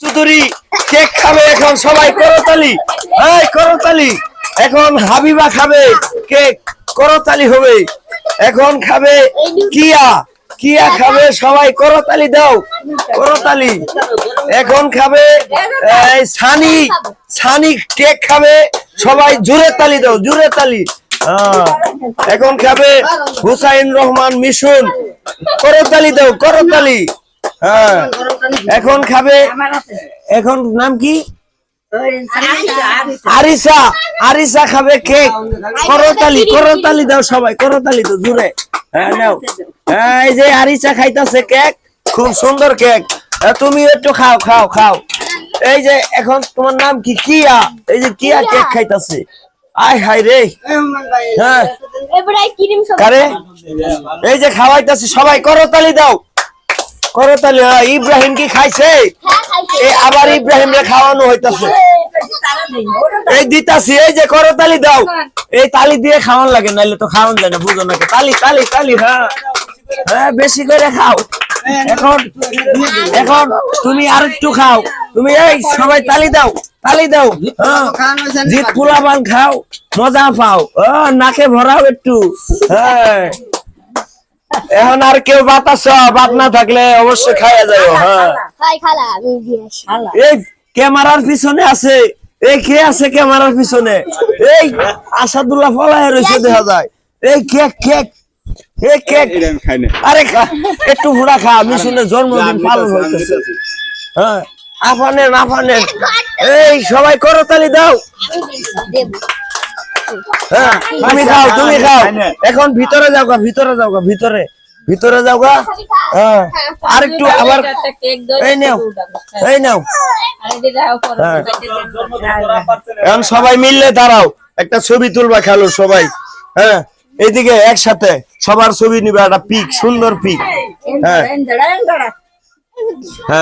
চুতুরি cake খাবে এখন সবাই, করতালি। এই, করতালি। এখন হাবিবা খাবে কেক, করতালি হবে। এখন খাবে কিয়া। কিয়া খাবে সবাই, করতালি দাও, করতালি। এখন খাবে সানি সানি কেক খাবে, সবাই জোরে তালি দাও জোরে তালি। হ্যাঁ। এখন খাবে হুসাইন রহমান মিশুন, করতালি দাও, করতালি। হ্যাঁ। এখন খাবে এখন নাম কি? আরিসা আরিসা খাবে কেক। করতালি করতালি দাও সবাই করতালি তো জুড়ে হ্যাঁ নাও। হ্যাঁ, এই যে আরিসা খাইতাছে কেক। খুব সুন্দর কেক। হ্যাঁ, তুমি একটু খাও খাও খাও। এই যে এখন তোমার নাম কি? কিয়া। এই যে কিয়া কেক খাইতাছে। আয় হাই রে। হ্যাঁ। এবারে ক্রিম সব কারে? এই যে খাওয়াইতাছে সবাই করতালি দাও। করতালি হ্যাঁ, ইব্রাহিম কি খাইছে? হ্যাঁ আবার ইব্রাহিম রে খাওয়ানো হইতাছে। এই দিতাছি এই যে করতালি দাও। এই তালি দিয়ে খাওয়ান লাগে নাইলে তো খাওয়ান যায় না বুঝো নাকি তালি তালি তালি হ্যাঁ। হ্যাঁ বেশি করে খাও। এখন এখন তুমি আর একটু খাও। তুমি এই সবাই তালি দাও তালি দাও হ্যাঁ। জিত পোলাপান খাও মজা পাও হ্যাঁ, নাকে ভরাও একটু হ্যাঁ। এখন আর কেউ বাতাস বাত না থাকলে অবশ্যই খাওয়া যায় হ্যাঁ। এই ক্যামেরার পিছনে আছে। এই কে আছে ক্যামেরার পিছনে? এই আসাদুল্লাহ ফলায় রয়েছে দেখা যায়। এই কেক কেক। এই কেক। এটা আমি খাই না আরে খা- একটু ঘোড়া খা মিশুনের জন্মদিন পালন হইতেছে। হ্যাঁ আফানেন আফানেন এই সবাই করতালি দাও। হ্যাঁ তুমি খাও তুমি খাও। এখন ভিতরে যাও গা ভিতরে যাও গা ভিতরে। ভিতরে যাও গা। হ্যাঁ। আর একটু আবার এই নাও। এই নাও। হ্যাঁ। এখন সবাই মিললে দাঁড়াও। একটা ছবি তুলবা খেলো সবাই। হ্যাঁ। এইদিকে একসাথে সবার ছবি নিবে একটা পিক সুন্দর পিক। হ্যাঁ। হ্যাঁ।